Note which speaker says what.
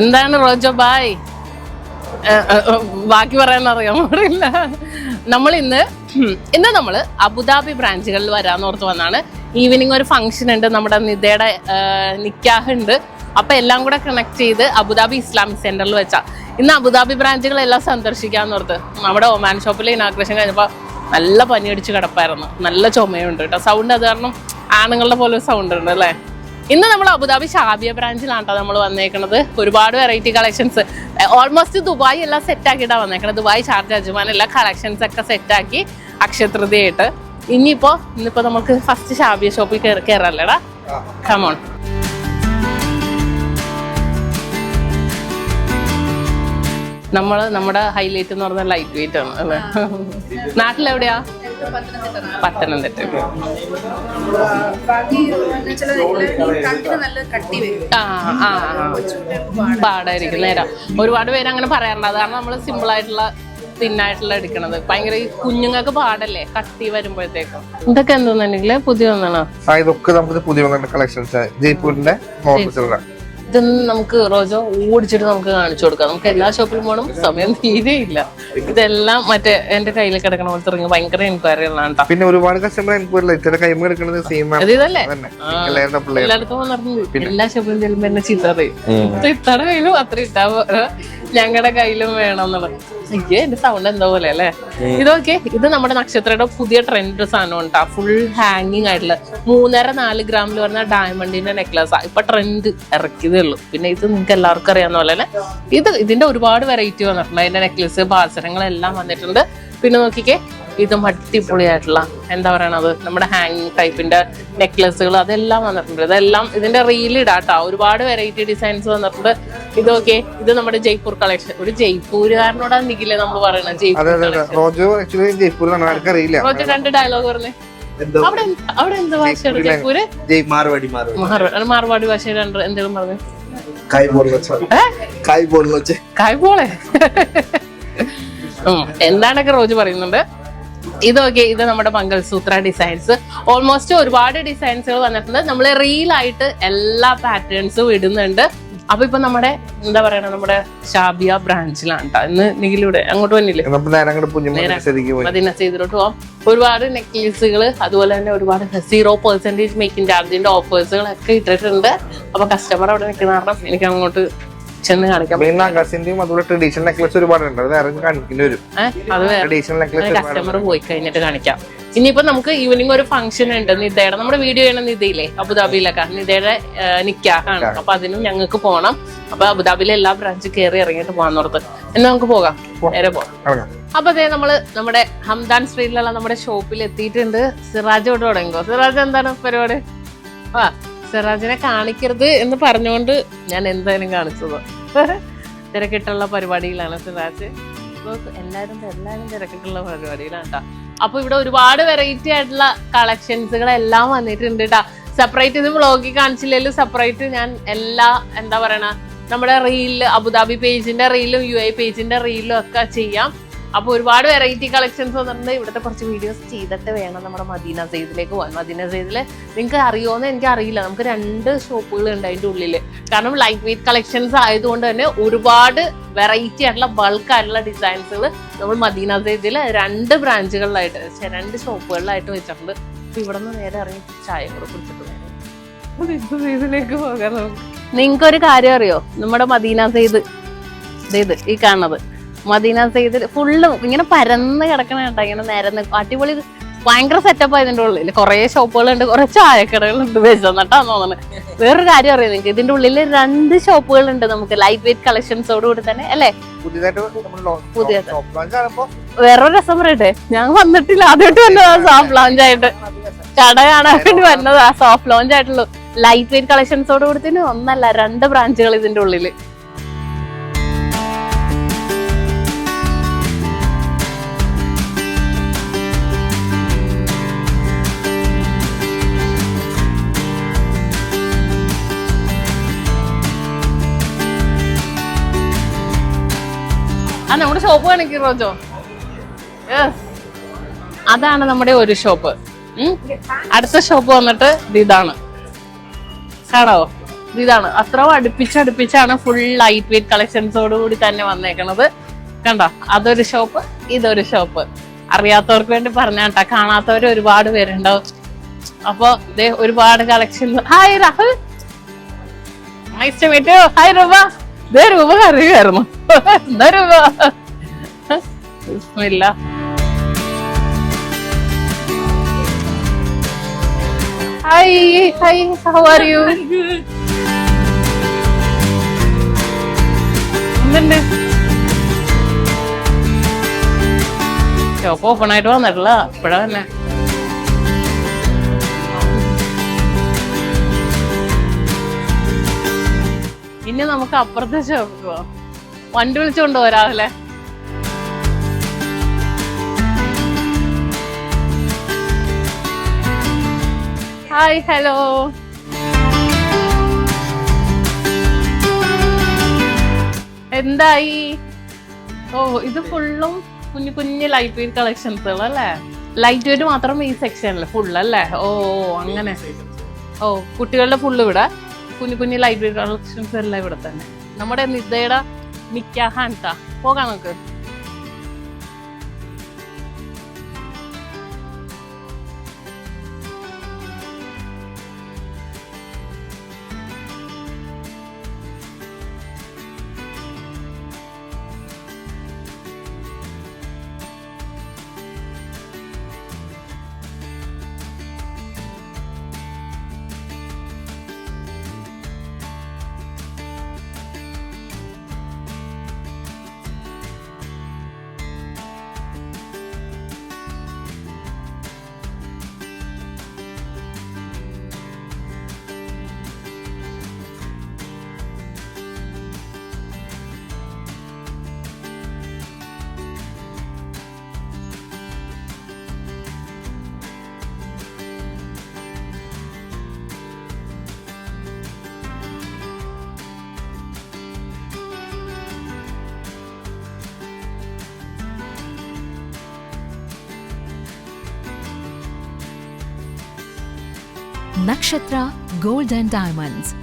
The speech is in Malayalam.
Speaker 1: എന്താണ് റോജോ ബായ് ബാക്കി പറയാൻ അറിയാൻ പാടില്ല. നമ്മൾ ഇന്ന് ഇന്ന് നമ്മൾ അബുദാബി ബ്രാഞ്ചുകളിൽ വരാന്ന് ഓർത്ത് വന്നാണ്. ഈവനിങ് ഒരു ഫംഗ്ഷൻ ഉണ്ട് നമ്മുടെ നിതയുടെ നിക്കാഹ് ഉണ്ട്. അപ്പൊ എല്ലാം കൂടെ കണക്ട് ചെയ്ത് അബുദാബി ഇസ്ലാമിക് സെന്ററിൽ വെച്ചാ. ഇന്ന് അബുദാബി ബ്രാഞ്ചുകളെല്ലാം സന്ദർശിക്കാന്ന് ഓർത്ത്. നമ്മുടെ ഒമാൻ ഷോപ്പിലെ ഇനാഗ്രേഷൻ കഴിഞ്ഞപ്പോൾ നല്ല പനിയടിച്ച് കിടപ്പായിരുന്നു. നല്ല ചുമയുണ്ട് കേട്ടോ. സൗണ്ട് അത് കാരണം ആണുങ്ങളുടെ പോലെ സൗണ്ട് ഉണ്ട് അല്ലേ? ഇന്ന് നമ്മൾ അബുദാബി ഷാബിയ ബ്രാഞ്ചിലാണ് കേട്ടോ നമ്മൾ വന്നേക്കുന്നത് ഒരുപാട് വെറൈറ്റി കളക്ഷൻസ് ഓൾമോസ്റ്റ് ദുബായ് എല്ലാം സെറ്റ് ആക്കിയിട്ടാണ് വന്നേക്കുന്നത് ദുബായ് ഷാർജ അജുമാൻ എല്ലാ കളക്ഷൻസ് ഒക്കെ സെറ്റ് ആക്കി അക്ഷയതൃതിയായിട്ട്. ഇനിയിപ്പോ ഇന്നിപ്പോ നമുക്ക് ഫസ്റ്റ് ഷാബിയ ഷോപ്പിൽ കയറല്ലേടാ കമോൺ നമ്മൾ നമ്മുടെ ഹൈലൈറ്റ് എന്ന് പറഞ്ഞ ലൈറ്റ് വെയിറ്റ് ആണ് അല്ലേ? നാട്ടിലെവിടെയാ? പത്തനംതിട്ട. പാടായിരിക്കും. നേരം. ഒരുപാട് പേര് അങ്ങനെ പറയാറുണ്ട്. അതാണ് നമ്മൾ നമ്മൾ സിമ്പിൾ ആയിട്ടുള്ള തിന്നായിട്ടുള്ള എടുക്കണത്. ഭയങ്കര ഈ കുഞ്ഞുങ്ങൾക്ക് പാടല്ലേ? കട്ടി വരുമ്പോഴത്തേക്കും. ഇതൊക്കെ എന്തോന്നുണ്ടെങ്കിൽ പുതിയ ഒന്നാണോ?
Speaker 2: ഇതൊക്കെ നമുക്ക് പുതിയ കളക്ഷൻസ് ജയ്പൂരിന്റെ
Speaker 1: ഇതൊന്നും നമുക്ക് റോജോ ഓടിച്ചിട്ട് നമുക്ക് കാണിച്ചു കൊടുക്കാം. നമുക്ക് എല്ലാ ഷോപ്പിലും പോകണം സമയം തീരെ ഇല്ല. ഇതെല്ലാം മറ്റേ എന്റെ കയ്യിൽ കിടക്കണ പോലെ തുടങ്ങി ഭയങ്കര എൻക്വയറി ഉള്ളതാണ് ട്ടോ.
Speaker 2: പിന്നെ ഒരുപാട് കസ്റ്റമർ എൻക്വയറി സെയിം
Speaker 1: ഇതല്ലേ എല്ലായിടത്തും എല്ലാ ഷോപ്പിലും ചെല്ലുമ്പോ എന്നെ ചീത്ത പറയും ഇത്ര ഇത്തടെ കയ്യിലും അത്ര ഇട്ടാ ഞങ്ങളുടെ കയ്യിലും വേണം എന്നുള്ളത് അയ്യേ എന്റെ സൗണ്ട് എന്തോ പോലെ അല്ലേ? ഇതൊക്കെ ഇത് നമ്മുടെ നക്ഷത്രയുടെ പുതിയ ട്രെൻഡ് സാധനം ഉണ്ടാ ഫുൾ ഹാങ്ങിങ് ആയിട്ടുള്ള. മൂന്നര നാല് ഗ്രാമിൽ വരുന്ന ഡയമണ്ടിന്റെ നെക്ലസ് ഇപ്പൊ ട്രെൻഡ് ഇറക്കിയതേ ഉള്ളൂ. പിന്നെ ഇത് നിങ്ങൾക്ക് എല്ലാവർക്കും അറിയാവുന്ന പോലെ തന്നെ ഇത് ഇതിന്റെ ഒരുപാട് വെറൈറ്റി വന്നിട്ടുണ്ട്. അതിന്റെ നെക്ലസ് പാസരങ്ങളെല്ലാം വന്നിട്ടുണ്ട്. പിന്നെ നോക്കിക്കേ ഇതും അടിപൊളിയായിട്ടുള്ള എന്താ പറയണത് നമ്മുടെ ഹാങ് ടൈപ്പിന്റെ നെക്ലസുകൾ അതെല്ലാം വന്നിട്ടുണ്ട്. ഇതെല്ലാം ഇതിന്റെ റീൽ ഇടാട്ടോ. ഒരുപാട് വെറൈറ്റി ഡിസൈൻസ് വന്നിട്ടുണ്ട്. ഇതൊക്കെ ഇത് നമ്മുടെ ജയ്പൂർ കളക്ഷൻ ഒരു ജയ്പൂരുകാരനോടാണ് നിക്കില്ലേ നമ്മൾ പറയണത് ജയ്പൂർ
Speaker 2: അതെ അതെ. റോജോ ആക്ച്വലി അറിയില്ല
Speaker 1: രണ്ട് ഡയലോഗ് പറഞ്ഞേ.
Speaker 3: മാർവാടി
Speaker 1: ഭാഷ എന്തെങ്കിലും പറഞ്ഞു. റോജ് പറയുന്നുണ്ട്? ഇതൊക്കെ ഇത് നമ്മുടെ മംഗൾസൂത്ര ഡിസൈൻസ് ഓൾമോസ്റ്റ് ഒരുപാട് ഡിസൈൻസുകൾ വന്നിട്ടുണ്ട്. നമ്മൾ റീൽ ആയിട്ട് എല്ലാ പാറ്റേൺസും ഇടുന്നുണ്ട്. അപ്പൊ ഇപ്പൊ നമ്മുടെ എന്താ പറയണ നമ്മുടെ ഷാബിയ ബ്രാഞ്ചിലാണ് ഇന്ന് നിഖിലൂടെ അങ്ങോട്ട് വന്നില്ലേ? ചെയ്തിട്ട് പോവാം. ഒരുപാട് നെക്ലേസുകൾ അതുപോലെ തന്നെ ഒരുപാട് സീറോ പെർസെന്റേജ് മേക്കിംഗ് ചാർജിന്റെ ഓഫേഴ്സുകളൊക്കെ ഇട്ടിട്ടുണ്ട്. അപ്പൊ കസ്റ്റമർ അവിടെ നിൽക്കുന്ന കാരണം എനിക്ക് അങ്ങോട്ട് ചെന്ന് കാണിക്കാം
Speaker 2: അതുപോലെ ട്രഡീഷണൽ നെക്ലസ് ഒരുപാടുണ്ട്. അത് വേറെ കാണിക്കേണ്ടി വരും.
Speaker 1: ഏഹ് അത് വേറെ.
Speaker 2: ട്രഡീഷണൽ നെക്ലസ്
Speaker 1: കസ്റ്റമർ പോയി കഴിഞ്ഞിട്ട് കാണിക്കാം. ഇനിയിപ്പോ നമുക്ക് ഈവനിങ് ഒരു ഫംഗ്ഷൻ ഉണ്ട്. നിതയുടെ നമ്മുടെ വീഡിയോ ചെയ്യണ നിതയില്ലേ അബുദാബിയിലൊക്കെ. നിതയുടെ നിക്കാഹാണ് അപ്പൊ അതിനും ഞങ്ങൾക്ക് പോകണം അപ്പൊ അബുദാബിയിലെ എല്ലാ ബ്രാഞ്ച് കയറി ഇറങ്ങിയിട്ട് പോകാൻ നോർത്ത്. എന്നാ നമുക്ക് പോകാം. നേരെ പോകാം. അപ്പൊ അതെ നമ്മൾ നമ്മുടെ ഹംദാൻ സ്ട്രീറ്റിലുള്ള നമ്മുടെ ഷോപ്പിൽ എത്തിയിട്ടുണ്ട്. സിറാജ് കൊണ്ട് തുടങ്ങിക്കോ. സിറാജ് എന്താണ് പരിപാടി? ആ സിറാജിനെ കാണിക്കരുത് എന്ന് പറഞ്ഞുകൊണ്ട് ഞാൻ എന്തായാലും കാണിച്ചത്. തിരക്കിട്ടുള്ള പരിപാടിയിലാണ് സിറാജ് എല്ലാവരും എല്ലാവരും തിരക്കിട്ടുള്ള പരിപാടിയിലാണ് കേട്ടോ അപ്പൊ ഇവിടെ ഒരുപാട് വെറൈറ്റി ആയിട്ടുള്ള കളക്ഷൻസുകൾ എല്ലാം വന്നിട്ടുണ്ട് കേട്ടോ സെപ്പറേറ്റ് ഇത് വ്ളോഗിൽ കാണിച്ചില്ലെങ്കിലും സെപ്പറേറ്റ് ഞാൻ എല്ലാ എന്താ പറയണ നമ്മുടെ റീലിൽ അബുദാബി പേജിന്റെ റീലും യു ഐ പേജിന്റെ റീലും ഒക്കെ ചെയ്യാം. അപ്പൊ ഒരുപാട് വെറൈറ്റി കളക്ഷൻസ് വന്നിട്ടുണ്ട്. ഇവിടുത്തെ കുറച്ച് വീഡിയോസ് ചെയ്തിട്ട് വേണം നമ്മുടെ മദീന സെയ്ദിലേക്ക് പോകാൻ. മദീന സെയ്ദിൽ നിങ്ങൾക്ക് അറിയുമോന്ന് എനിക്ക് അറിയില്ല. നമുക്ക് രണ്ട് ഷോപ്പുകൾ ഉണ്ട് അതിന്റെ ഉള്ളിൽ കാരണം ലൈറ്റ് വെയിറ്റ് കളക്ഷൻസ് ആയതുകൊണ്ട് തന്നെ ഒരുപാട് വെറൈറ്റി ആയിട്ടുള്ള ബൾക്ക് ആയിട്ടുള്ള ഡിസൈൻസുകൾ നമ്മൾ മദീന സെയ്ദിൽ രണ്ട് ബ്രാഞ്ചുകളിലായിട്ട് രണ്ട് ഷോപ്പുകളിലായിട്ട് വെച്ചിട്ടുണ്ട്. അപ്പൊ ഇവിടെ നിന്ന് നേരെ ഇറങ്ങി ചായ കൂടെ കുടിച്ചിട്ട് വരാം. സെയ്ദിലേക്ക് പോകാൻ നമുക്ക്. നിങ്ങൾക്ക് ഒരു കാര്യം അറിയോ? നമ്മുടെ മദീന സെയ്ദ് ഇത് ഈ കാണുന്നത്. മദീന സെയ്ദിൽ ഫുള്ള് ഇങ്ങനെ പരന്ന് കിടക്കണ കേട്ടോ ഇങ്ങനെ നിരന്ന്. അടിപൊളി ഭയങ്കര സെറ്റപ്പ് ആയതിന്റെ ഉള്ളിൽ കുറെ ഷോപ്പുകളുണ്ട് കുറെ ചായക്കടകളുണ്ട് വിശന്നിട്ടാന്ന് തോന്നുന്നത് വേറൊരു കാര്യം അറിയാം നിങ്ങൾക്ക് ഇതിന്റെ ഉള്ളിൽ രണ്ട് ഷോപ്പുകളുണ്ട് നമുക്ക് ലൈറ്റ് വെയിറ്റ് കളക്ഷൻസോട് കൂടി തന്നെ അല്ലേ? പുതിയത്. വേറൊരു രസം പറയട്ടെ ഞാൻ വന്നിട്ടില്ല ആദ്യമായിട്ട് വന്നതാ സോഫ്റ്റ് ലോഞ്ച് ആയിട്ട്. കട കാണാൻ വേണ്ടി വന്നതാ സോഫ്റ്റ് ലോഞ്ച് ആയിട്ടുള്ളൂ. ലൈറ്റ് വെയിറ്റ് കളക്ഷൻസോട് കൂടി തന്നെ ഒന്നല്ല രണ്ട് ബ്രാഞ്ചുകൾ ഇതിന്റെ ഉള്ളിൽ. നമ്മുടെ ഷോപ്പ് കാണിക്കും റോജോ. അതാണ് നമ്മുടെ ഒരു ഷോപ്പ് അടുത്ത ഷോപ്പ് വന്നിട്ട് ഇത് ഇതാണ്. കാണാവോ? ഇതാണ്. അത്ര അടുപ്പിച്ചടുപ്പിച്ചാണ് ഫുൾ ലൈറ്റ് വെയിറ്റ് കളക്ഷൻസോട് കൂടി തന്നെ വന്നേക്കണത്. കണ്ടോ? അതൊരു ഷോപ്പ് ഇതൊരു ഷോപ്പ് അറിയാത്തവർക്ക് വേണ്ടി പറഞ്ഞാട്ടാ കാണാത്തവർ ഒരുപാട് പേരുണ്ടാവും. അപ്പൊ ഇതേ ഒരുപാട് കളക്ഷൻ ഹായ് രാഹുൽ ഹായ് രൂപ ഇതേ രൂപ അറിയുമായിരുന്നു എന്താ രൂപ ബിസ്മില്ലാ Hi, hi, how are you? എന്തുണ്ട് ഷോപ്പ് ഓപ്പൺ ആയിട്ട് വന്നിട്ടില്ല. ഇപ്പഴാ തന്നെ ഇനി നമുക്ക് അപ്പുറത്തെ ഷോപ്പ് പോവാം. വണ്ടി വിളിച്ചുകൊണ്ട് പോരാവില്ലേ ഹായ് ഹലോ എന്തായി? ഓ ഇത് ഫുള്ളും കുഞ്ഞു കുഞ്ഞു ലൈറ്റ് വെയിറ്റ് കളക്ഷൻസുകൾ അല്ലേ? ലൈറ്റ് വെയിറ്റ് മാത്രം ഈ സെക്ഷനിൽ ഫുൾ അല്ലേ? ഓ അങ്ങനെ. ഓ കുട്ടികളുടെ ഫുള്ള് ഇവിടെ. കുഞ്ഞു കുഞ്ഞു ലൈറ്റ് വെയിറ്റ് കളക്ഷൻസ് എല്ലാം ഇവിടെ തന്നെ. നമ്മുടെ ミッキャーハンター、フォガノ君。
Speaker 4: Nakshatra Gold and Diamonds,